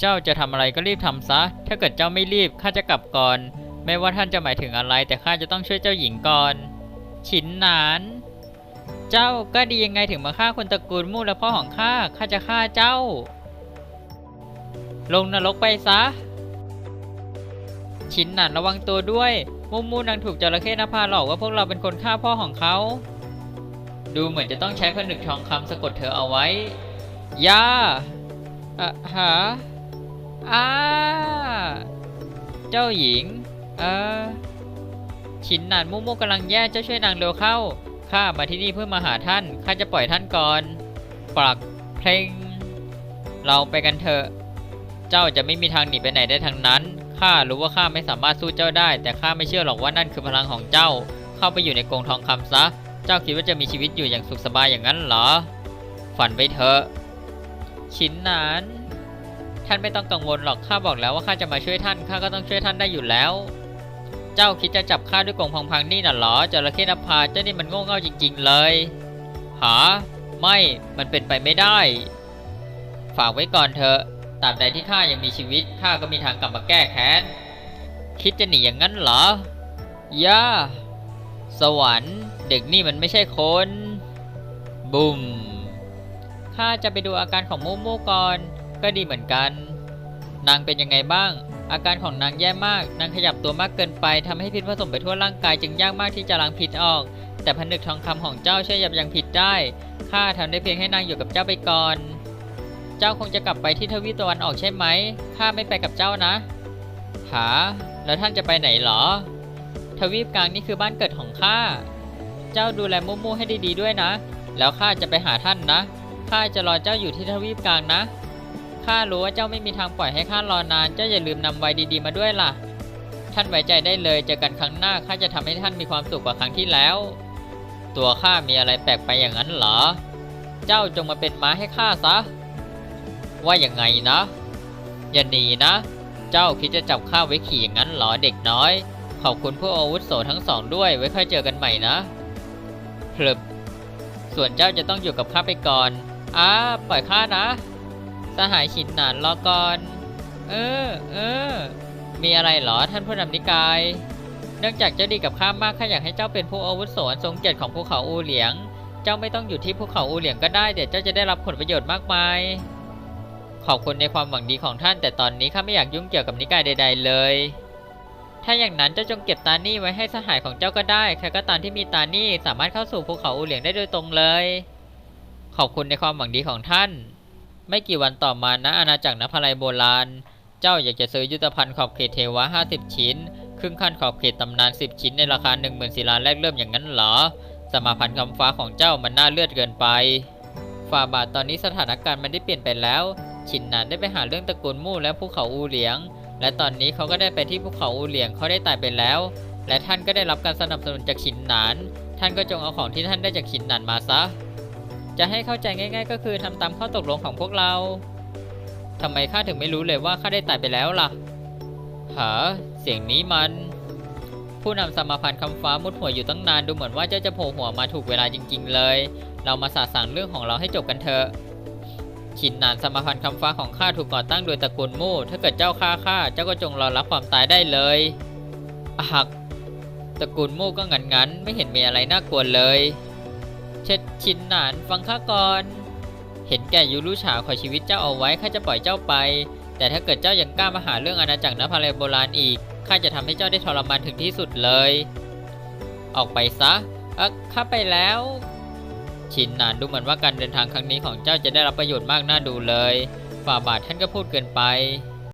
เจ้าจะทำอะไรก็รีบทำซะ ถ้าเกิดเจ้าไม่รีบข้าจะกลับก่อน ไม่ว่าท่านจะหมายถึงอะไร แต่ข้าจะต้องช่วยเจ้าหญิงก่อน ฉินหนาน เจ้าก็ดียังไงถึงมาฆ่าคนตระกูลมู่และพ่อของข้า ข้าจะฆ่าเจ้า ลงนรกไปซะ ฉินหนานระวังตัวด้วย มูมูนางถูกจระเข้นภาหลอกว่าพวกเราเป็นคนฆ่าพ่อของเขา ดูเหมือนจะต้องใช้ผนึกทองคำสะกดเธอเอาไว้ย่าอะหา อ้าเจ้าหญิง เออฉินหนานมูมูกำลังแย่เจ้าช่วยนางเร็วเข้า ข้ามาที่นี่เพื่อมาหาท่าน ข้าจะปล่อยท่านก่อน ปลักเพลง เราไปกันเถอะ เจ้าจะไม่มีทางหนีไปไหนได้ทั้งนั้น ข้ารู้ว่าข้าไม่สามารถสู้เจ้าได้ แต่ข้าไม่เชื่อหรอกว่านั่นคือพลังของเจ้า เข้าไปอยู่ในกรงทองคำซะ เจ้าคิดว่าจะมีชีวิตอยู่อย่างสุขสบายอย่างนั้นเหรอ ฝันไปเถอะชินหนาน ท่านไม่ต้องกังวลหรอกข้าบอกแล้วว่าข้าจะมาช่วยท่านข้าก็ต้องช่วยท่านได้อยู่แล้ว เจ้าคิดจะจับข้าด้วยกงพังๆนี่น่ะเหรอจระเข้นภาเจ้านี่มันโง่เง่าจริง ๆ เลยหาไม่มันเป็นไปไม่ได้ ฝากไว้ก่อนเถอะตราบใดที่ข้ายังมีชีวิตข้าก็มีทางกลับมาแก้แค้นคิดจะหนีอย่างนั้นเหรอย่าสวรรค์ เด็กนี่มันไม่ใช่คนบุมข้าจะไปดูอาการของมูมูก่อน ก็ดีเหมือนกัน นางเป็นยังไงบ้าง อาการของนางแย่มาก นางขยับตัวมากเกินไปทำให้พิษผสมไปทั่วร่างกายจึงยากมากที่จะล้างพิษออก แต่ผนึกทองคำของเจ้าช่วยยับยั้งพิษได้ข้าทำได้เพียงให้นางอยู่กับเจ้าไปก่อน เจ้าคงจะกลับไปที่ทวีปตะวันออกใช่ไหมข้าไม่ไปกับเจ้านะหาแล้วท่านจะไปไหนเหรอ ทวีปกลางนี่คือบ้านเกิดของข้า เจ้าดูแลมู่มู่ให้ดีๆด้วยนะ แล้วข้าจะไปหาท่านนะ ข้าจะรอเจ้าอยู่ที่ทวีปกลางนะ ข้ารู้ว่าเจ้าไม่มีทางปล่อยให้ข้ารอนาน เจ้าอย่าลืมนำไว้ดีๆมาด้วยล่ะ ท่านไว้ใจได้เลย เจอกันครั้งหน้า ข้าจะทำให้ท่านมีความสุขกว่าครั้งที่แล้ว ตัวข้ามีอะไรแปลกไปอย่างนั้นเหรอ เจ้าจงมาเป็นม้าให้ข้าซะ ว่าอย่างไงนะ อย่าหนีนะ เจ้าคิดจะจับข้าไว้ขี่อย่างนั้นเหรอเด็กน้อย ขอบคุณผู้อาวุโสทั้งสองด้วย ไว้ค่อยเจอกันใหม่นะพลบส่วนเจ้าจะต้องอยู่กับข้าไปก่อนอ้าปล่อยข้านะ สหายฉินหนานรอก่อน เออ เออ มีอะไรหรอท่านผู้นำนิกาย เนื่องจากเจ้าดีกับข้ามากข้าอยากให้เจ้าเป็นผู้อาวุโสอันทรงเกียรติของภูเขาอูเหลียง เจ้าไม่ต้องอยู่ที่ภูเขาอูเหลียงก็ได้เดี๋ยวเจ้าจะได้รับผลประโยชน์มากมาย ขอบคุณในความหวังดีของท่าน แต่ตอนนี้ข้าไม่อยากยุ่งเกี่ยวกับนิกายใด ๆ เลย ถ้าอย่างนั้นเจ้าจงเก็บตานี่ไว้ให้สหายของเจ้าก็ได้ใครก็ตามที่มีตานี่สามารถเข้าสู่ภูเขาอูเหลียงได้โดยตรงเลย ขอบคุณในความหวังดีของท่าน ไม่กี่วันต่อมาณอาณาจักรนภลัยโบราณ เจ้าอยากจะซื้อยุทธภัณฑ์ขอบเขตเทวะ 50 ชิ้น ครึ่งขั้นขอบเขตตำนาน 10 ชิ้นในราคา10,000ศิลาแรกเริ่มอย่างนั้นเหรอ สมาพันธ์คำฟ้าของเจ้ามันน่าเลือดเกินไปฝ่าบาทตอนนี้สถานการณ์มันได้เปลี่ยนไปแล้ว ชินนานได้ไปหาเรื่องตระกูลมู่และภูเขาอูเหลียง และตอนนี้เขาก็ได้ไปที่ภูเขาอูเหลียงเขาได้ตายไปแล้ว และท่านก็ได้รับการสนับสนุนจากชินนาน ท่านก็จงเอาของที่ท่านได้จากชินนานมาซะ จะให้เข้าใจง่าย ๆ ก็คือทำตามข้อตกลงของพวกเราทำไมข้าถึงไม่รู้เลยว่าข้าได้ตายไปแล้วล่ะ หา เสียงนี้มัน ผู้นำสมาพันธ์คำฟ้ามุดหัวอยู่ตั้งนานดูเหมือนว่าเจ้าจะโผล่หัวมาถูกเวลาจริง ๆ เลย เรามาสาสางเรื่องของเราให้จบกันเถอะชินนานสมาพันธ์คำฟ้าของข้าถูกก่อตั้งโดยตระกูลมู่ ถ้าเกิดเจ้าฆ่าข้าเจ้าก็จงรอรับความตายได้เลยหักตระกูลมู่ก็งันๆไม่เห็นมีอะไรน่ากลัวเลย เช็ดชินหนานฟังข้าก่อน เห็นแก่ยูรุฉาขอชีวิตเจ้าเอาไว้ข้าจะปล่อยเจ้าไป แต่ถ้าเกิดเจ้ายังกล้ามาหาเรื่องอาณาจักรนภาลัยโบราณอีกข้าจะทำให้เจ้าได้ทรมานถึงที่สุดเลย ออกไปซะเอะข้าไปแล้ว ชินหนานดูเหมือนว่าการเดินทางครั้งนี้ของเจ้าจะได้รับประโยชน์มากน่าดูเลยฝ่าบาทท่านก็พูดเกินไป